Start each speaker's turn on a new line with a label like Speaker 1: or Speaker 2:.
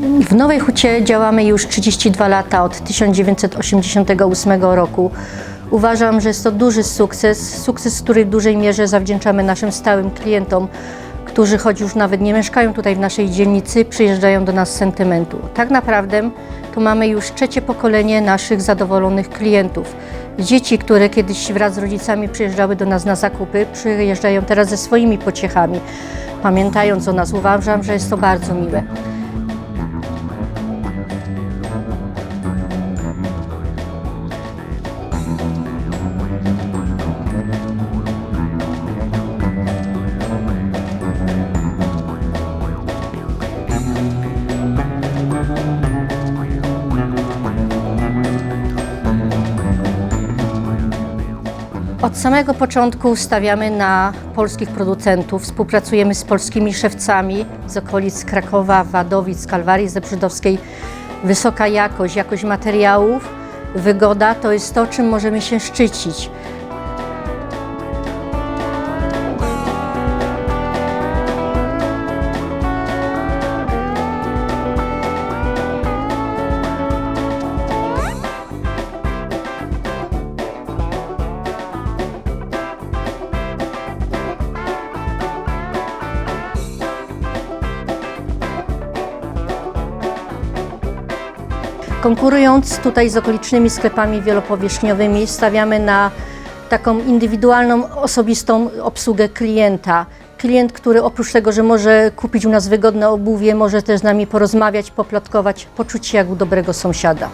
Speaker 1: W Nowej Hucie działamy już 32 lata, od 1988 roku. Uważam, że jest to duży sukces, sukces, który w dużej mierze zawdzięczamy naszym stałym klientom, którzy choć już nawet nie mieszkają tutaj w naszej dzielnicy, przyjeżdżają do nas z sentymentu. Tak naprawdę to mamy już trzecie pokolenie naszych zadowolonych klientów. Dzieci, które kiedyś wraz z rodzicami przyjeżdżały do nas na zakupy, przyjeżdżają teraz ze swoimi pociechami. Pamiętając o nas, uważam, że jest to bardzo miłe. Od samego początku stawiamy na polskich producentów, współpracujemy z polskimi szewcami z okolic Krakowa, Wadowic, Kalwarii Zebrzydowskiej. Wysoka jakość, jakość materiałów, wygoda to jest to, czym możemy się szczycić. Konkurując tutaj z okolicznymi sklepami wielopowierzchniowymi, stawiamy na taką indywidualną, osobistą obsługę klienta. Klient, który oprócz tego, że może kupić u nas wygodne obuwie, może też z nami porozmawiać, poplotkować, poczuć się jak u dobrego sąsiada.